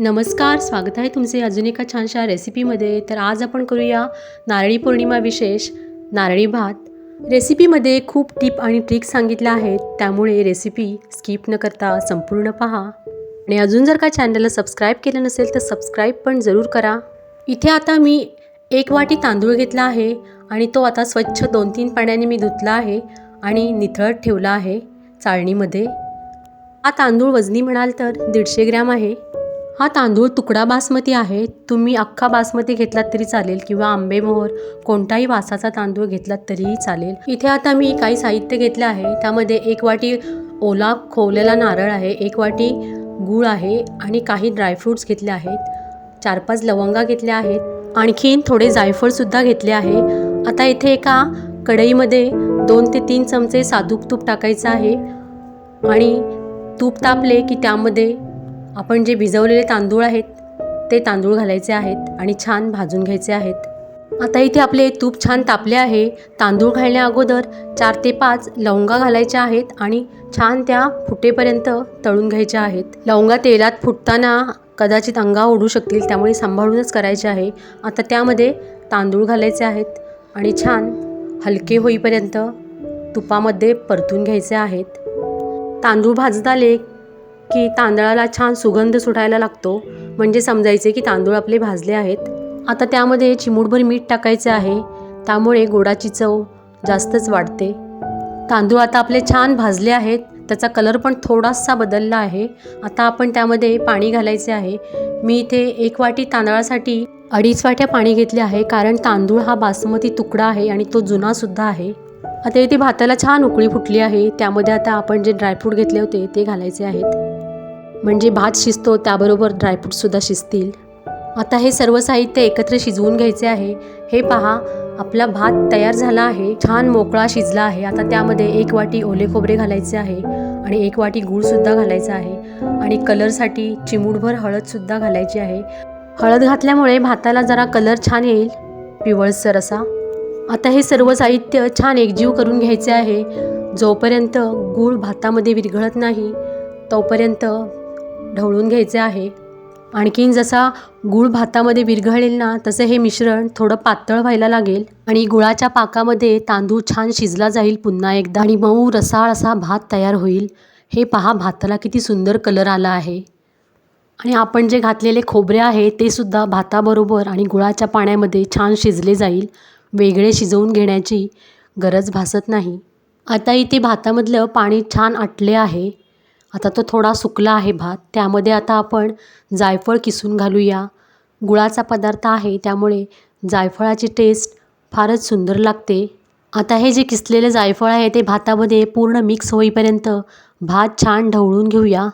नमस्कार स्वागत आहे तुमचे अजून एका छानशा रेसिपीमध्ये. तर आज आपण करूया नारळी पौर्णिमा विशेष नारळी भात. रेसिपीमध्ये खूप टिप आणि ट्रिक्स सांगितल्या आहेत त्यामुळे रेसिपी स्किप न करता संपूर्ण पहा. आणि अजून जर का चॅनलला सबस्क्राईब केलं नसेल तर सबस्क्राईब पण जरूर करा. इथे आता मी एक वाटी तांदूळ घेतला आहे आणि तो आता स्वच्छ दोन तीन पाण्याने मी धुतला आहे आणि निथळत ठेवला आहे चाळणीमध्ये. हा तांदूळ वजनी म्हणाल तर दीडशे ग्रॅम आहे. हा तांदूळ तुकडा बासमती आहे. तुम्ही अख्खा बासमती घेतलात तरी चालेल किंवा आंबेमोहर कोणताही वासाचा तांदूळ घेतलात तरीही चालेल. इथे आता मी काही साहित्य घेतलं आहे. त्यामध्ये एक वाटी ओला खोवलेला नारळ आहे एक वाटी गूळ आहे आणि काही ड्रायफ्रूट्स घेतले आहेत. चार पाच लवंगा घेतल्या आहेत. आणखीन थोडे जायफळसुद्धा घेतले आहे. आता इथे एका कढईमध्ये दोन ते तीन चमचे साधूक तूप टाकायचं आहे. आणि तूप तापले की त्यामध्ये आपण जे भिजवलेले तांदूळ आहेत ते तांदूळ घालायचे आहेत आणि छान भाजून घ्यायचे आहेत. आता इथे आपले तूप छान तापले आहे. तांदूळ घालण्या अगोदर चार ते पाच लवंगा घालायच्या आहेत आणि छान त्या फुटेपर्यंत तळून घ्यायच्या आहेत. लवंगा तेलात फुटताना कदाचित अंगा ओढू शकतील त्यामुळे सांभाळूनच करायचे आहे. आता त्यामध्ये तांदूळ घालायचे आहेत आणि छान हलके होईपर्यंत तुपामध्ये परतून घ्यायचे आहेत. तांदूळ भाजत आले की तांदळाला छान सुगंध सुटायला लागतो. म्हणजे समजायचे की तांदूळ आपले भाजले आहेत. आता त्यामध्ये चिमूटभर मीठ टाकायचे आहे. त्यामुळे गोडाची चव जास्तच वाढते. तांदूळ आता आपले छान भाजले आहेत. त्याचा कलर पण थोडासा बदलला आहे. आता आपण त्यामध्ये पाणी घालायचे आहे. मी इथे एक वाटी तांदळासाठी अडीच वाट्या पाणी घेतले आहे. कारण तांदूळ हा बासमती तुकडा आहे आणि तो जुनासुद्धा आहे. आता इथे भाताला छान उकळी फुटली आहे. त्यामध्ये आता आपण जे ड्रायफ्रूट घेतले होते ते घालायचे आहेत. म्हणजे भात शिजतो त्याबरोबर ड्रायफ्रूटसुद्धा शिजतील. आता हे सर्व साहित्य एकत्र शिजवून घ्यायचे आहे. हे पहा आपला भात तयार झाला आहे छान मोकळा शिजला आहे. आता त्यामध्ये एक वाटी ओले खोबरे घालायचे आहे आणि एक वाटी गूळसुद्धा घालायचा आहे. आणि कलरसाठी चिमूटभर हळदसुद्धा घालायची आहे. हळद घातल्यामुळे भाताला जरा कलर छान येईल पिवळसर असा. आता हे सर्व साहित्य छान एकजीव करून घ्यायचे आहे. जोपर्यंत गूळ भातामध्ये विरघळत नाही तोपर्यंत ढवळून घ्यायचे आहे. आणखीन जसा गूळ भातामध्ये विरघळेल ना तसं हे मिश्रण थोडं पातळ व्हायला लागेल आणि गुळाच्या पाकामध्ये तांदूळ छान शिजला जाईल पुन्हा एकदा आणि मऊ रसाळ असा भात तयार होईल. हे पहा भाताला किती सुंदर कलर आला आहे. आणि आपण जे घातलेले खोबरे आहे ते सुद्धा भाताबरोबर आणि गुळाच्या पाण्यामध्ये छान शिजले जाईल. वेगळे शिजवून घेण्याची गरज भासत नाही. आता इथे भातामधलं पाणी छान आटले आहे. आता तो थोडा सुकला आहे भात. त्यामध्ये आता आपण जायफळ किसून घालूया. गुळाचा पदार्थ आहे त्यामुळे जायफळाची टेस्ट फारच सुंदर लागते. आता हे जे किसलेले जायफळ आहे ते भातामध्ये पूर्ण मिक्स होईपर्यंत भात छान ढवळून घेऊया.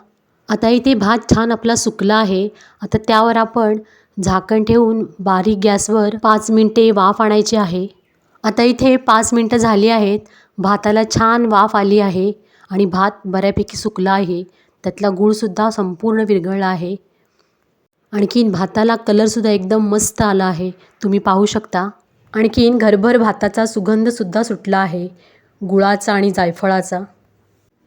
आता इथे भात छान आपला सुकला आहे. आता त्यावर आपण झाकण ठेवून बारीक गॅसवर पाच मिनटे वाफ आणायची आहे. आता इथे पाच मिनटं झाली आहेत. भाताला छान वाफ आली आहे. आणि भात बऱ्यापैकी सुकला आहे. त्यातला गूळसुद्धा संपूर्ण विरघळला आहे. आणखीन भाताला कलरसुद्धा एकदम मस्त आला आहे. तुम्ही पाहू शकता. आणखीन घरभर भाताचा सुगंधसुद्धा सुटला आहे. गुळाचा आणि जायफळाचा.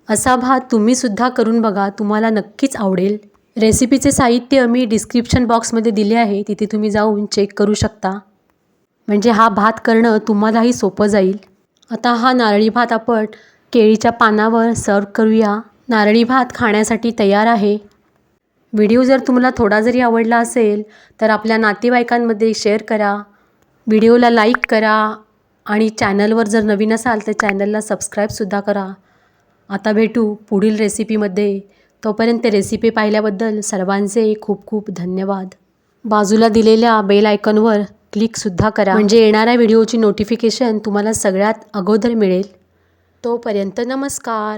असा भात तुम्हीसुद्धा करून बघा. तुम्हाला नक्कीच आवडेल. रेसिपीचे साहित्य मी डिस्क्रिप्शन बॉक्समध्ये दिले आहे. तिथे तुम्ही जाऊन चेक करू शकता. म्हणजे हा भात करणं तुम्हालाही सोपं जाईल. आता हा नारळी भात आपण केळीच्या पानावर सर्व करूया. नारळी भात खाण्यासाठी तयार आहे. व्हिडिओ जर तुम्हाला थोडा जरी आवडला असेल तर आपल्या नातेवाईकांमध्ये शेअर करा. व्हिडिओला लाईक करा आणि चॅनलवर जर नवीन असाल तर चॅनलला सबस्क्राईबसुद्धा करा. आता भेटू पुढील रेसिपीमध्ये. तोपर्यंत रेसिपी पाहिल्याबद्दल सर्वांचे खूप खूप धन्यवाद. बाजूला दिलेल्या बेल आयकॉनवर क्लिकसुद्धा करा. म्हणजे येणाऱ्या व्हिडिओची नोटिफिकेशन तुम्हाला सगळ्यात अगोदर मिळेल. तोपर्यंत नमस्कार.